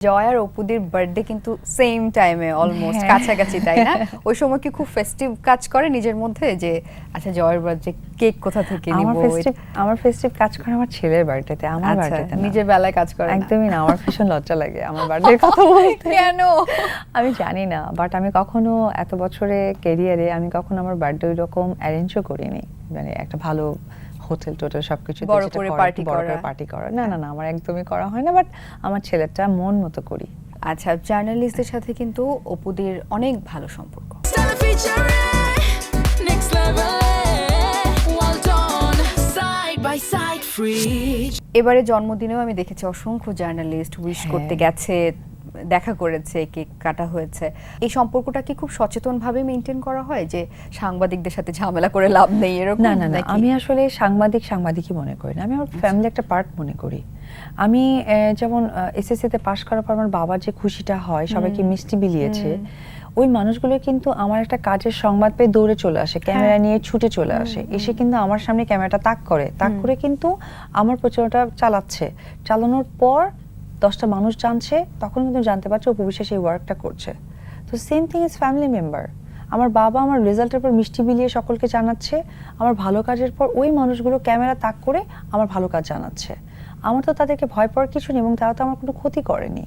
জয় আর অপুদের বার্থডে কিন্তু সেম টাইমে অলমোস্ট। কাছাকাছি তাই না? ওই সময় কি খুব ফেস্টিভ কাজ করে নিজের মধ্যে? যে আচ্ছা জয়ের বার্থডে কেক কোথা থেকে নিব? আমার ফেস্টিভ আমার ফেস্টিভ কাজ করে আমার ছেলের বার্থডেতে আমার আচ্ছা বার্থডেতে নিজের বেলায় কাজ করে একদমই না আমার ভীষণ লজ্জা লাগে আমার বার্থডে কথা বলতে। কেন? আমি জানি না বাট আমি কখনো এত বছরে ক্যারিয়ারে আমি কখনো আমার বার্থডে ওই রকম অ্যারেঞ্জও করিনি। মানে একটা ভালো হোটেল টোটেল সবকিছু বড় করে party বড় করে পার্টি করা। না না না আমার একদমই করা হয় না বাট আমার ছেলেটা মন মতো করি। আচ্ছা জার্নালিস্টদের সাথে কিন্তু অপুদের অনেক ভালো সম্পর্ক. এবারে জন্মদিনেও আমি দেখেছি অসংখ্য জার্নালিস্ট উইশ হ্যাঁ। করতে গেছে। দেখা করেছে কেক কাটা হয়েছে। এই সম্পর্কটা কি খুব সচেতন ভাবে মেনটেন করা হয় যে সাংবাদিকদের সাথে ঝামেলা করে লাভ নেই এরকম না না না আমি আসলে সাংবাদিক সাংবাদিকই মনে করি না আমি আমার ফ্যামিলি একটা পার্ট মনে করি। আমি যেমন এসএসসিতে পাশ করার পর আমার বাবার যে খুশিটা হয় সবাইকে মিষ্টি বিলিয়েছে ওই মানুষগুলো কিন্তু আমার একটা কাজের সংবাদ পেয়ে দৌড়ে চলে আসে ক্যামেরা নিয়ে ছুটে চলে আসে এসে কিন্তু আমার সামনে ক্যামেরাটা তাক করে তাক করে কিন্তু আমার প্রচারটা চালাচ্ছে। চালানোর পর দশটা মানুষ জানছে, তখন কিন্তু জানতে পারছে উপবিশ্বাস এই ওয়ার্কটা করছে। তো same thing is family member আমার বাবা আমার রেজাল্টের পর মিষ্টি বিলিয়ে সকলকে জানাচ্ছে, আমার ভালো কাজের পর ওই মানুষগুলো ক্যামেরা তাক করে আমার ভালো কাজ জানাচ্ছে। আমার তো তাদেরকে ভয় পাওয়ার কিছু নেই এবং তারা তো আমার কোনো ক্ষতি করেনি।